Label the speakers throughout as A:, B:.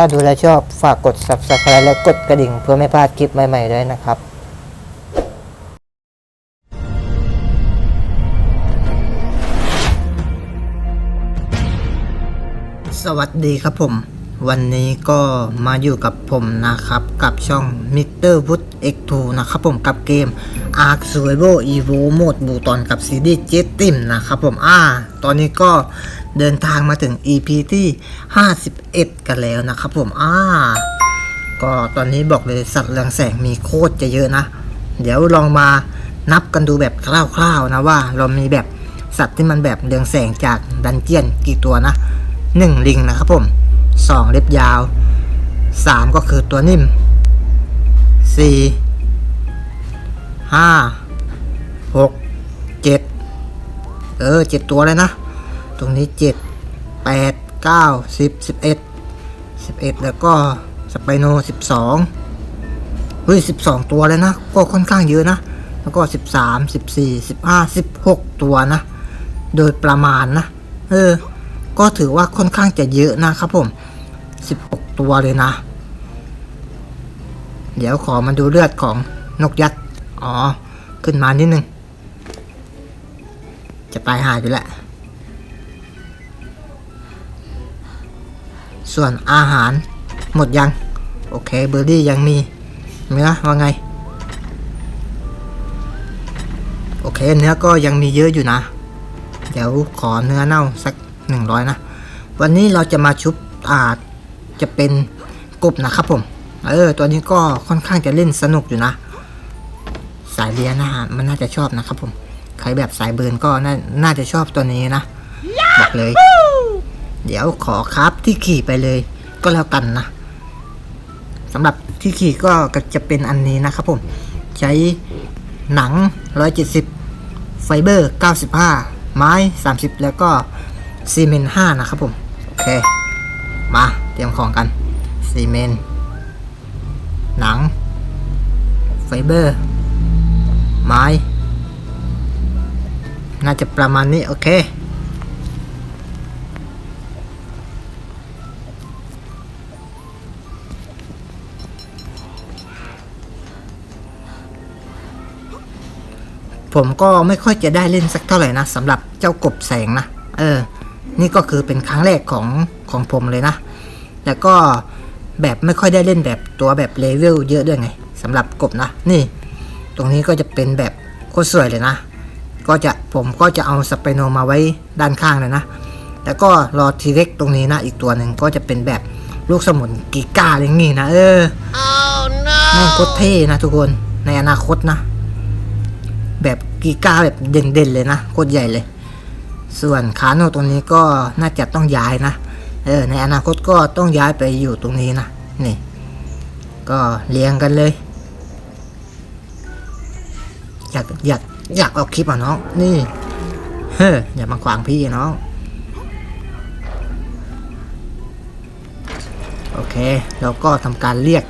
A: ถ้าดูแลชอบฝากกด subscribe และกดกระดิ่งเพื่อไม่พลาดคลิปใหม่ๆด้วยนะครับสวัสดีครับผม วันนี้ก็มาอยู่กับผมนะครับ กับช่อง Mr. Wood X2 นะครับผมกับเกม Ark Survival Evo โหมดบูตอนกับซีรีส์เจติมนะครับผมอ่า ตอนนี้ก็ เดินทางมาถึง EP ที่ 51 กันแล้วนะครับผมอ่าก็ตอนนี้บอกเลยสัตว์เรืองแสงมีโคตรจะเยอะนะ เดี๋ยวลองมานับกันดูแบบคร่าวๆนะว่าเรามีแบบสัตว์ที่มันแบบเรืองแสงจากดันเจียนกี่ตัวนะหนึ่งลิงนะครับผมสองเล็บยาวสามก็คือตัวนิ่มสี่ห้าหกเจ็ดเออเจ็ดตัวเลยนะ ตรงนี้เจ็ดแปดเก้าสิบสิบเอ็ดสิบเอ็ดแล้วก็สไปโนสิบสองเฮ้ยสิบสองตัวเลยนะ ก็ค่อนข้างเยอะนะ แล้วก็สิบสามสิบสี่สิบห้าสิบหกตัวนะ โดยประมาณนะ เออ ก็ถือว่าค่อนข้างจะเยอะนะครับผมสิบหกตัวเลยนะ เดี๋ยวขอมาดูเลือดของนกยักษ์อ๋อ ขึ้นมานิดนึง จะตายหายไปแล้ว ส่วนอาหารหมดยัง โอเคเบอร์รี่ยังมีเนื้อว่าไง โอเคเนื้อก็ยังมีเยอะอยู่นะ เดี๋ยวขอเนื้อเน่าสักหนึ่งร้อยนะ วันนี้เราจะมาชุบอาจจะเป็นกบนะครับผม เออ ตัวนี้ก็ค่อนข้างจะเล่นสนุกอยู่นะ สายเรียนะฮะมันน่าจะชอบนะครับผม ใครแบบสายเบิร์นก็น่าน่าจะชอบตัวนี้นะ บอกเลย เดี๋ยวขอครับที่ขี่ไปเลย ก็แล้วกันนะสำหรับที่ขี่ก็จะเป็นอันนี้นะครับผม ใช้หนัง 170 ไฟเบอร์ 95 ไม้ 30 แล้วก็ซีเมนต์5นะครับผม โอเค มาเตรียมของกันซีเมนต์หนัง ไฟเบอร์ ไม้ น่าจะประมาณนี้ โอเค ผมก็ไม่ค่อยจะได้เล่นสักเท่าไหร่นะสำหรับเจ้ากบแสงนะ เออ นี่ก็คือเป็นครั้งแรกของของผมเลยนะ แล้วก็แบบไม่ค่อยได้เล่นแบบตัวแบบเลเวลเยอะด้วยไงสำหรับกบนะ นี่ ตรงนี้ก็จะเป็นแบบโคตรสวยเลยนะ ก็จะผมก็จะเอาสเปโนมาไว้ด้านข้างเลยนะ แล้วก็รอทีเล็กตรงนี้นะอีกตัวหนึ่งก็จะเป็นแบบลูกสมุนกีก้าอะไรอย่างงี้นะเออแม่งโคตรเท่นะทุกคนในอนาคตนะ แบบ กีก้าแบบเด่นๆเลยนะโคตรใหญ่เลย ส่วนคาโนตรงนี้ก็น่าจะต้องย้ายนะเออในอนาคตก็ต้องย้ายไปอยู่ตรงนี้นะนี่ ก็เรียงกันเลย อยากอยากอยากเอาคลิปอะน้องนี่เฮ้ออย่ามาขวางพี่น้องโอเค เราก็ทำการเรียก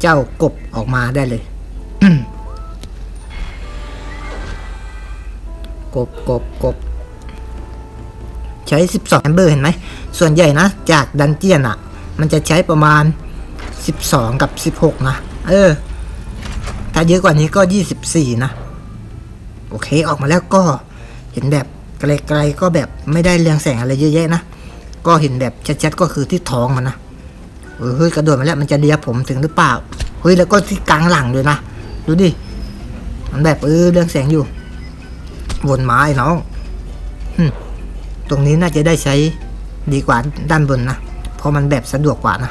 A: เจ้ากบออกมาได้เลย บกบกบใช้ 12แอมเบอร์เห็นไหม ส่วนใหญ่นะ จากดันเจียนอะ มันจะใช้ประมาณ 12 กับ 16 นะ เออ ถ้าเยอะกว่านี้ก็ 24 นะ โอเคออกมาแล้วก็เห็นแบบไกลๆก็แบบไม่ได้เรืองแสงอะไรเยอะแยะนะ ก็เห็นแบบชัดๆก็คือที่ท้องมันนะเออเฮ้ยกระโดดมาแล้วมันจะเลียผมถึงหรือเปล่า เฮ้ยแล้วก็ที่กลางหลังด้วยนะ ดูดิ มันแบบเออเรื่องแสงอยู่ วนไม้น้องตรงนี้น่าจะได้ใช้ดีกว่าด้านบนนะ เพราะมันแบบสะดวกกว่านะ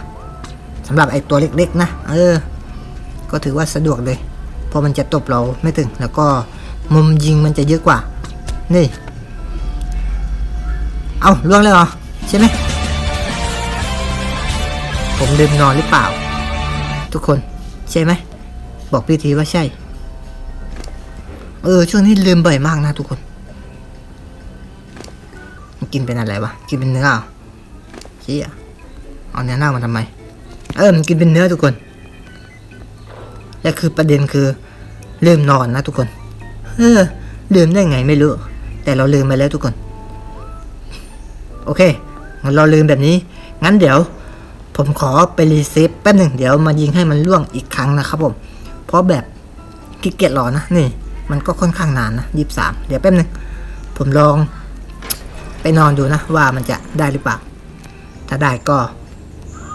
A: สำหรับไอ้ตัวเล็กๆนะ เออ ก็ถือว่าสะดวกเลย เพราะมันจะตบเราไม่ถึง แล้วก็มุมยิงมันจะเยอะกว่า นี่ เอาล่วงเลยเหรอ ใช่ไหม ผมลืมนอนหรือเปล่า ทุกคน ใช่ไหม บอกพี่ทีว่าใช่ เออ ช่วงนี้ลืมบ่อยมากนะทุกคนกินเป็นอะไรวะ กินเป็นเนื้อเหรอเชี่ยเอาเนื้อเน่ามาทำไม เออมันกินเป็นเนื้อทุกคนและคือประเด็นคือลืมนอนนะทุกคน เออ ลืมได้ไงไม่รู้ แต่เราลืมไปแล้วทุกคน โอเคงั้นเราลืมแบบนี้ งั้นเดี๋ยว ผมขอไปรีเซฟแป๊บหนึ่งเดี๋ยวมายิงให้มันล่วงอีกครั้งนะครับผม เพราะแบบขี้เกียจรอนะนี่ มันก็ค่อนข้างนานนะยี่สามเดี๋ยวแป๊บนึงผมลองไปนอนดูนะ ว่ามันจะได้หรือเปล่า ถ้าได้ก็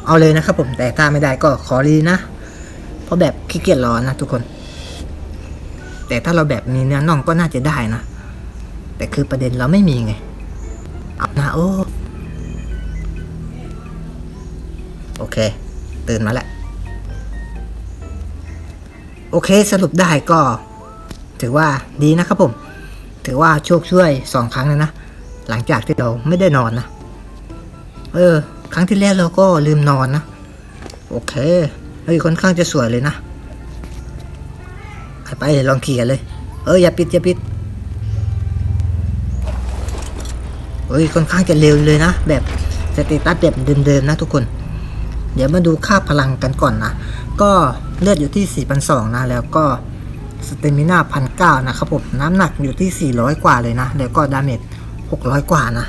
A: เอาเลยนะครับผมแต่ถ้าไม่ได้ก็ขอรีนะ เพราะแบบขี้เกียจรอนะทุกคน แต่ถ้าเราแบบมีเนื้อน่องก็น่าจะได้นะ แต่คือประเด็นเราไม่มีไงเอานะโอ้โอเค ตื่นมาแล้ว โอเคสรุปได้ก็ ถือว่าดีนะครับผม ถือว่าโชคช่วยสองครั้งเลยนะ หลังจากที่เราไม่ได้นอนนะ เออ ครั้งที่แล้วเราก็ลืมนอนนะ โอเค เฮ้ยค่อนข้างจะสวยเลยนะไปลองขี่กันเลย เอออย่าปิดอย่าปิดเฮ้ยค่อนข้างจะเร็วเลยนะ แบบสเตตัสแบบเดิมๆนะทุกคน เดี๋ยวมาดูค่าพลังกันก่อนนะ ก็เลือดอยู่ที่ 4,200นะ แล้วก็ สเตมิน่า1,900นะครับผม น้ำหนักอยู่ที่ 400 กว่าเลยนะ แล้วก็ดาเมจ600 กว่านะ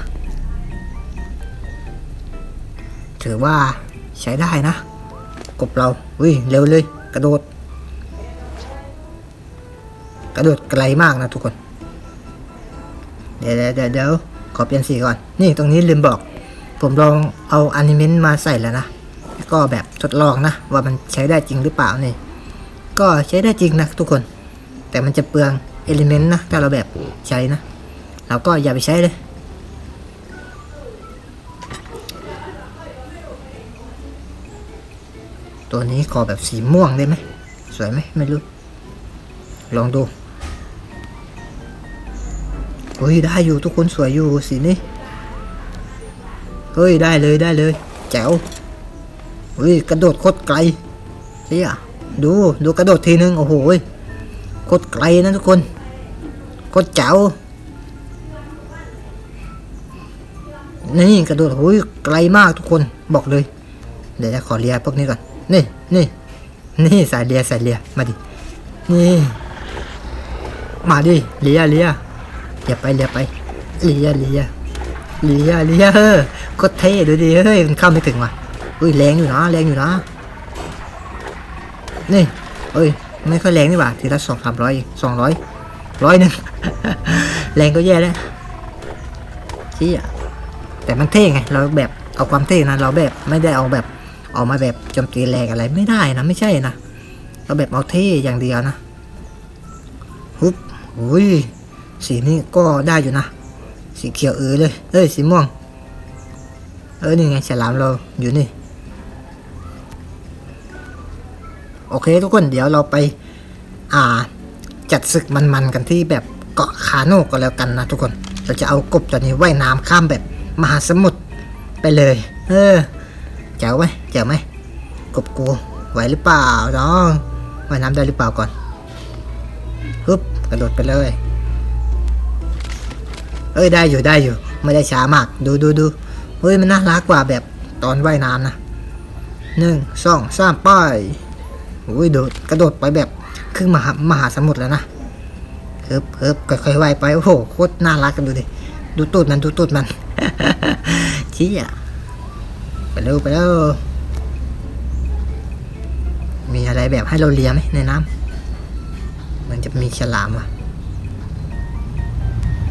A: ถือว่าใช้ได้นะ กบเราอุ้ยเร็วเลย กระโดด กระโดดไกลมากนะทุกคนเดี๋ยวเดี๋ยวเดี๋ยวเดี๋ยวขอเปลี่ยนสีก่อน นี่ตรงนี้ลืมบอก ผมลองเอาอนิเมนต์มาใส่แล้วนะก็แบบทดลองนะ ว่ามันใช้ได้จริงหรือเปล่านี่ ก็ใช้ได้จริงนะทุกคน แต่มันจะเปลืองเอลิเมนต์นะถ้าเราแบบใช้นะ เราก็อย่าไปใช้เลย ตัวนี้ขอแบบสีม่วงได้ไหม สวยไหมไม่รู้ ลองดูเฮ้ยได้อยู่ทุกคนสวยอยู่สีนี้เฮ้ยได้เลยได้เลย แจ๋วเฮ้ยกระโดดโคตรไกลเฮียดูดูกระโดดทีนึงโอ้โหย โคตรไกลนะทุกคนโคตรแจ๋วนี่กระโดดโอ้ยไกลมากทุกคนบอกเลย เดี๋ยวจะขอเลียพวกนี้ก่อน นี่นี่นี่สายเลียสายเลียมาดินี่มาดิเลียเลียเลียไปเลียไปเลียเลียเลียเลียเออก็เท่ดูดิเฮ้ยมันเข้าไม่ถึงว่ะอุ้ยแรงอยู่นะแรงอยู่นะนี่เอ้ย ไม่ค่อยแรงนี่หว่าทีละสองสามร้อยสองร้อยร้อยหนึ่งแรงก็แย่แล้วชี้อะแต่มันเท่ไงเราแบบเอาความเท่นะเราแบบไม่ได้เอาแบบออกมาแบบโจมตีแรงอะไรไม่ได้นะไม่ใช่นะเราแบบเอาเท่อย่างเดียวนะฮึบอุ้ยสีนี้ก็ได้อยู่นะ สีเขียวเออเลยเอ้ยสีม่วงเออนี่ไงฉลามเราอยู่นี่ โอเคทุกคนเดี๋ยวเราไปอ่าจัดศึกมันๆกันที่แบบเกาะคาโนก็แล้วกันนะทุกคน เราจะเอากบตัวนี้ว่ายน้ำข้ามแบบมหาสมุทรไปเลย เออเจ๋วไหมเจ๋วไหมกบกูไหวหรือเปล่าน้องว่ายน้ำได้หรือเปล่าก่อนฮึบกระโดดไปเลย เอ้ยได้อยู่ได้อยู่ ไม่ได้ช้ามาก ดูดูดูเฮ้ยมันน่ารักกว่าแบบตอนว่ายน้ำนะหนึ่งสองสามไป้าย อุ้ยโดดกระโดดไปแบบครึ่งมหามหาสมุทรแล้วนะเฮิบเฮิบค่อยๆว่ายไปโอ้โหโคตรน่ารักกันดูดิดูตูดมันดูตูดมันชี้อะไปเร็วไปเร็วมีอะไรแบบให้เราเลียไหมในน้ำมันจะมีฉลามอะ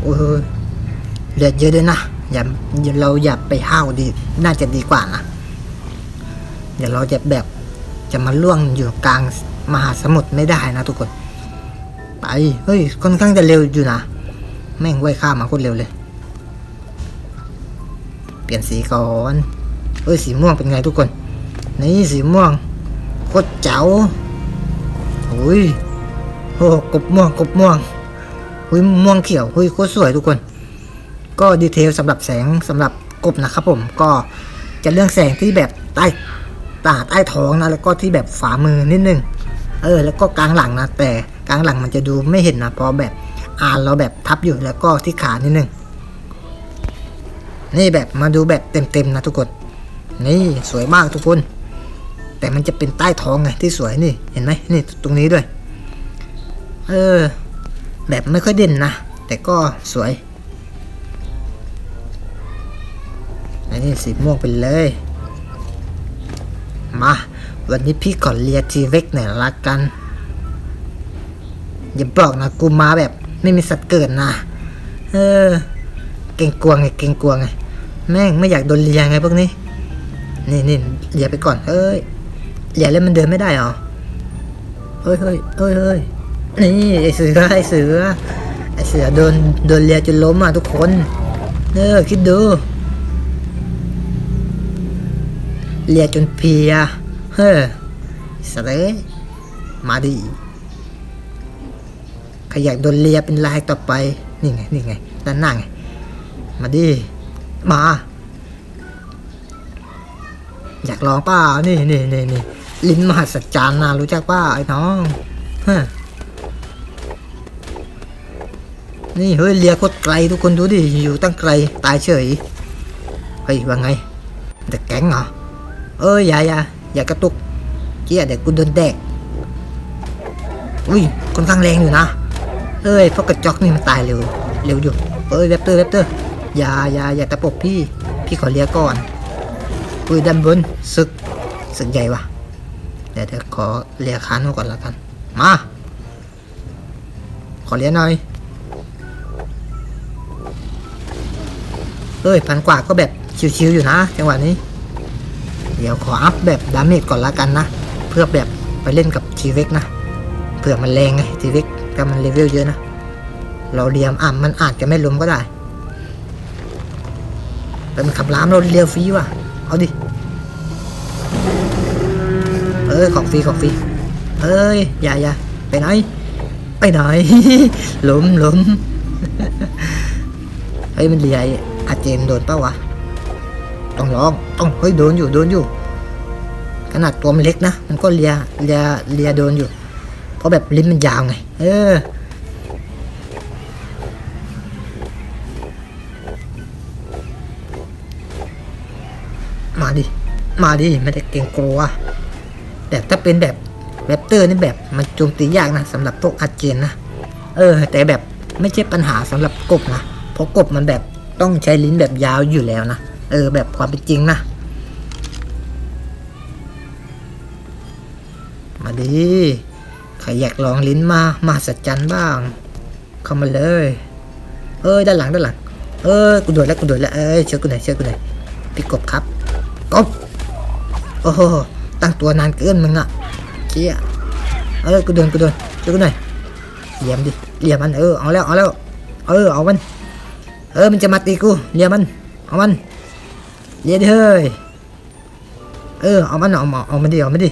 A: โอ้ยเลือดเยอะด้วยนะอย่าอย่าเราอย่าไปห้าวดี น่าจะดีกว่านะเดี๋ยวเราจะแบบ จะมาล่วงอยู่กลางมหาสมุทรไม่ได้นะทุกคน ไป เฮ้ย ค่อนข้างจะเร็วอยู่นะ แม่งว่ายข้ามาโคตรเร็วเลย เปลี่ยนสีก่อนเอ้ย สีม่วงเป็นไงทุกคน นี่สีม่วงโคตรเจ๋วโอ้ยโอ้กบม่วงกบม่วงเฮ้ยม่วงเขียวเฮ้ยโคตรสวยทุกคน ก็ดีเทลสำหรับแสงสำหรับกบนะครับผมก็จะเรื่องแสงที่แบบใต้ ตาใต้ท้องนะแล้วก็ที่แบบฝ่ามือนิดนึงเออแล้วก็กลางหลังนะแต่กลางหลังมันจะดูไม่เห็นนะเพราะแบบอ่านเราแบบทับอยู่แล้วก็ที่ขานิดนึงนี่แบบมาดูแบบเต็มๆนะทุกคนนี่สวยมากทุกคน แต่มันจะเป็นใต้ท้องไงที่สวยนี่เห็นไหมนี่ตรงนี้ด้วย เออ แบบไม่ค่อยเด่นนะแต่ก็สวยอันนี้สีม่วงไปเลย มา วันนี้พี่ขอเลียทีเวกหน่อยละกัน อย่าบอกนะกูมาแบบ ไม่มีสัตว์เกิดนะ เออ เก่งกลัวไง เก่งกลัวไง แม่งไม่อยากโดนเลียไงพวกนี้ นี่นี่เลียไปก่อน เอ้ยเลียแล้วมันเดินไม่ได้เหรอ เฮ้ยเฮ้ยเฮ้ยเฮ้ยนี่ไอเสือไอเสือไอเสือโดนโดนเลียจนล้มอะทุกคน เออคิดดู เลียจนเพีย เฮ้อสเตย์มาดิใครอยากโดนเลียเป็นลายต่อไป นี่ไง นี่ไง ด้านหน้าไง มาดิมา อยากลองปล่านี่นี่นี่นี่ลิ้นมหัศจรรย์นะรู้จักปล่าไอ้น้องฮะนี่เฮ้ยเลียโคตรไกลทุกคนดูดิอยู่ตั้งไกลตายเฉยเฮ้ยว่าไงแต่แก๊งเหรอ เอ้ยอย่าอย่าอย่ากระตุกเจี๊ยเดี๋ยวกูโดนแดกอุ้ยค่อนข้างแรงอยู่นะเอ้ยพวกกระจอกนี่มันตายเร็วเร็วอยู่เอ้ยแรปเตอร์แรปเตอร์อย่าอย่าอย่าตะปบพี่ พี่ขอเลียก่อนอุ้ยด้านบนศึกศึกใหญ่วะเดี๋ยวเดี๋ยวขอเลียคานก่อนล้วกัน มา ขอเลียหน่อยเอ้ยพันกว่าก็แบบชิวๆอยู่นะจังหวะนี้ เดี๋ยวขออัพแบบดาเมจก่อนละกันนะ เพื่อแบบไปเล่นกับทีเวกนะเผื่อมันแรงไงทีเวกก็มันเลเวลเยอะนะ เราเรียมอะมันอาจจะไม่ล้มก็ได้แต่มันขับล้ามเราเรียวฟรีว่ะ เอาดิ เอ้ยของฟรีของฟรีเอ้ยอย่าอย่าไปไหน ไปไหนล้มล้มเฮ้ยมันเลียอาเจนโดนเป้าวะ ต้องลองต้องเฮ้ยโดนอยู่โดนอยู่ ขนาดตัวมันเล็กนะมันก็เลียเลียเลียโดนอยู่ เพราะแบบลิ้นมันยาวไง เออมาดิ มาดิไม่ได้เก่งกลัวแต่ถ้าเป็นแบบแรปเตอร์นี่แบบมันโจมตียากนะสำหรับพวกอาเจนนะ เออ แต่แบบไม่ใช่ปัญหาสำหรับกบนะ เพราะกบมันแบบต้องใช้ลิ้นแบบยาวอยู่แล้วนะ เออ แบบความเป็นจริงนะ มาดิใครอยากลองลิ้นมา มาสัจจันบ้าง เข้ามาเลย เอ้ย ด้านหลัง ด้านหลัง เอ้ย กูโดดแล้ว กูโดดแล้ว เอ้ย เชื่อกูหน่อย เชื่อกูหน่อย พี่กบครับ กบ โอ้โห ตั้งตัวนานเกินมึงอะเชี่ยเอ้ย กูโดน กูโดน เชื่อกูหน่อยเหลี่ยมดิเหลี่ยมมัน เออ เอาแล้ว เอาแล้ว เออ เอามัน เออ มันจะมาตีกูเหลี่ยมมัน เอามัน เยมดิเฮ้ย เออ เอามันเอามาเอามันดิเอามันดิ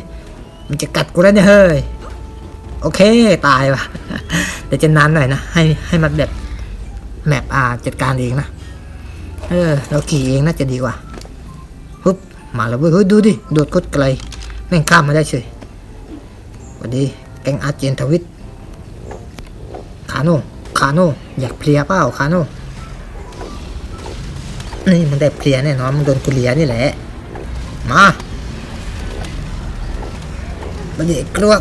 A: มันจะกัดกูแล้วเนี่ยเฮ้ย โอเค ตายว่ะเดี๋ยวจะนานหน่อยนะ ให้ให้มันแบบแมปอาจัดการเองนะ เออ เราขี่เองน่าจะดีกว่าฮึบมาแล้วเว้ยเฮ้ยดูดิ โดดโคตรไกล แม่งข้ามมาได้เฉยวัสดีแกงอาเจนทวิตคาโน่คาโน่อยากเพลียเปล่าคาโน่ นี่มึงได้เพลียแน่นอนมึงโดนกุเลียนี่แหละ มาบันเด็กกลวก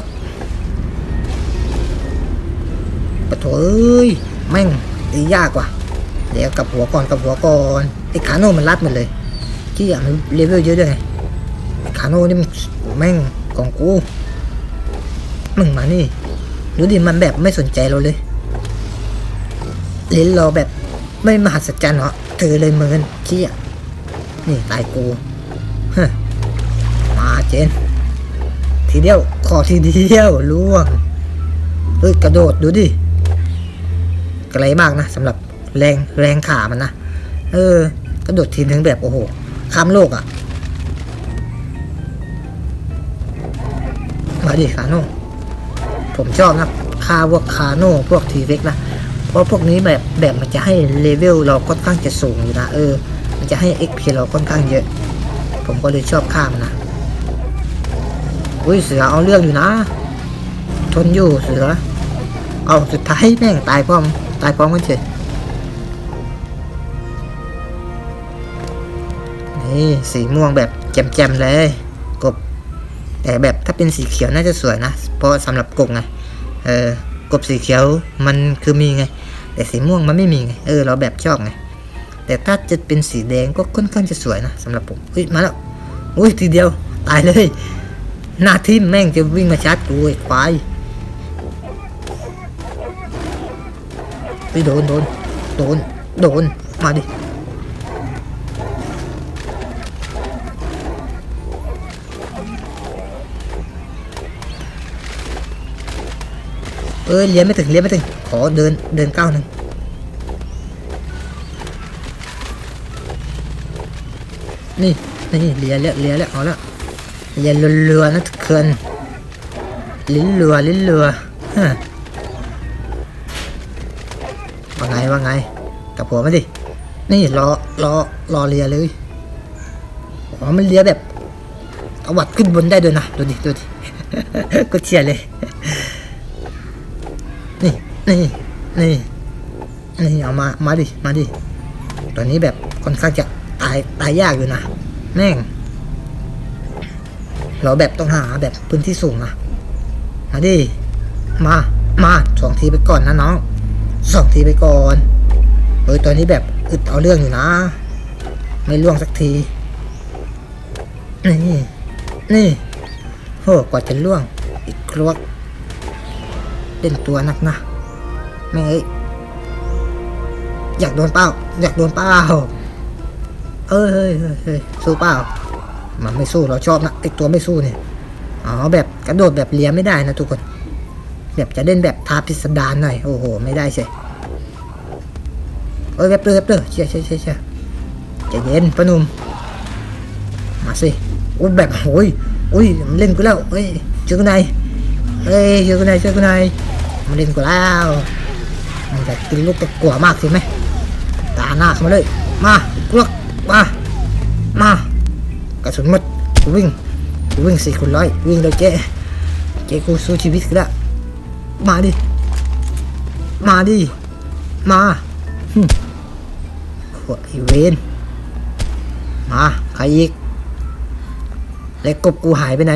A: ปะโถเอ้ยแม่งตียากว่ะเดี๋ยวกับหัวก่อนกับหัวก่อนไอ้คาโน่มันรัดมันเลย ที่อะมันเลเวลเยอะด้วยไงคาโน่นี่มันแม่งของกูมึงมานี่ดูดิมันแบบไม่สนใจเราเลยลิ้นเราแบบไม่มหัศจรรย์เหรอ เธอเลยเหมือนเชี่ยนี่ตายกูฮมาเจน ทีเดียวขอทีเดียวล่วงเฮ้ยกระโดดดูดิไกลมากนะสำหรับแรงแรงขามันนะเออกระโดดทีนึงแบบโอ้โหข้ามโลกอะ่ะมาดิคาโน่ผมชอบนะคาพวกคาโน่พวกทีเว็กนะ เพราะพวกนี้แบบแบบมันจะให้เลเวลเราค่อนข้างจะสูงอยู่นะเออ มันจะให้ XP เราค่อนข้างเยอะ ผมก็เลยชอบข้ามนะอุ้ยเสือเอาเรื่องอยู่นะ ทนอยู่เสือ เอาสุดท้ายแม่งตายพร้อม ตายพร้อมกันเฉยนี่สีม่วงแบบแจ่มๆเลยกบ แต่แบบถ้าเป็นสีเขียวน่าจะสวยนะ เพราะสำหรับกบไง เออกบสีเขียวมันคือมีไง แต่สีม่วงมันไม่มีไงเออเราแบบชอบไงแต่ถ้าจะเป็นสีแดงก็ค่อนข้างจะสวยนะสำหรับผมอุ้ยมาแล้วอุ้ยทีเดียวตายเลยหน้าทิมแม่งจะวิ่งมาชาร์จกูไอ้ควายไปโดนโดนโดนโดนมาดิ เอ้ยเลี้ยไม่ถึงเลี้ยไม่ถึง ขอเดินเดินก้าวหนึ่งนี่นี่เลี้ยแล้วเลี้ยแล้วเอาแล้วเลี้ยเรือๆนะทุกคนลิ้นเรือลิ้นเรือฮะว่าไงว่าไงกลับหัวมาดินี่รอรอรอเลียเลยอ๋อมันเลียแบบเอาวัดขึ้นบนได้ด้วยนะดูดิดูดิก็เชียร์เลย นี่นี่นี่เอามา มาดิ มาดิ ตัวนี้แบบค่อนข้างจะตายตายยากอยู่นะ แม่ง เราแบบต้องหาแบบพื้นที่สูงนะมาดิ มา มาสองทีไปก่อนนะน้องสองทีไปก่อนเฮ้ยตัวนี้แบบอึดเอาเรื่องอยู่นะ ไม่ล่วงสักที นี่ นี่โหกว่าจะล่วง อีกครวกเล่นตัวนักนะ แม่เอ้ยอยากโดนเป้า อยากโดนเป้า เอ้ยเฮ้ยเฮ้ยเฮ้ยสู้เป้า มันไม่สู้เราชอบนะไอตัวไม่สู้เนี่ยอ๋อแบบกระโดดแบบเลียไม่ได้นะทุกคน แบบจะเล่นแบบทาพิสดารหน่อยโอ้โหไม่ได้ใช่เอ้ยแบบเตอร์แบบเตอร์เชี่ยเชี่ยเชี่ยเชี่ยใจเย็นปนุ่มมาสิโอ้แบบโอ้ยอุ้ยมันเล่นกูแล้วเฮ้ยเจอกูไหนเฮ้ยเจอกูไหนเจอกูไหนมันเล่นกูแล้ว มันจะกินลูกตะกัวมากใช่ไหมตาหน้าเข้ามาเลย มาพวกมา มากระสุนหมดกูวิ่งกูวิ่งสี่คูณร้อยวิ่งเลยเจ๊เจ๊กูสู้ชีวิตกูละมาดิ มาดิ มาหึขวดไอเวนมาใครอีกแล้วกบกูหายไปไหน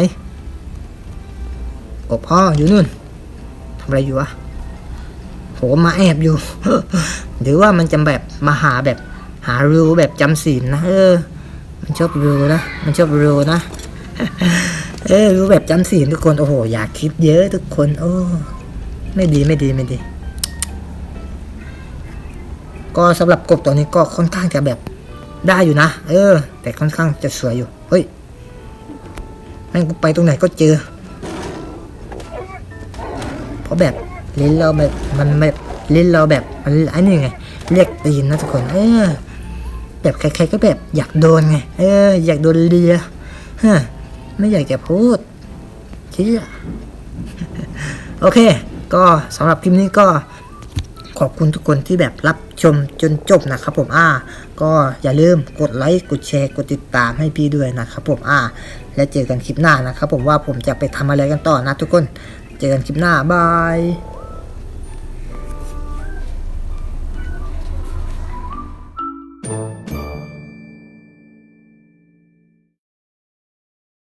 A: กบพ่ออยู่นู่นทำอะไรอยู่วะ โหมาแอบอยู่ หรือว่ามันจะแบบมาหาแบบหารูแบบจำศีลนะเออ มันชอบรูนะ มันชอบรูนะ เออรูแบบจำศีลทุกคนโอ้โหอยากคิดเยอะทุกคน โอ้ไม่ดีไม่ดีไม่ดี ก็สำหรับกบตัวนี้ก็ค่อนข้างจะแบบได้อยู่นะ เออ แต่ค่อนข้างจะสวยอยู่ เฮ้ยแม่งกูไปตรงไหนก็เจอ เพราะแบบ ลิ้นเราแบบมันแบบลิ้นเราแบบมันไอ้นี่ไงเรียกตีนนะทุกคนเออแบบใครๆก็แบบอยากโดนไงเออ อยากโดนเลียฮะไม่อยากจะพูดเชี่ยโอเค ก็สำหรับคลิปนี้ก็ขอบคุณทุกคนที่แบบรับชมจนจบนะครับผมอ่า ก็อย่าลืมกดไลค์กดแชร์กดติดตามให้พี่ด้วยนะครับผมอ่า และเจอกันคลิปหน้านะครับผมว่าผมจะไปทำอะไรกันต่อนะทุกคน เจอกันคลิปหน้าบาย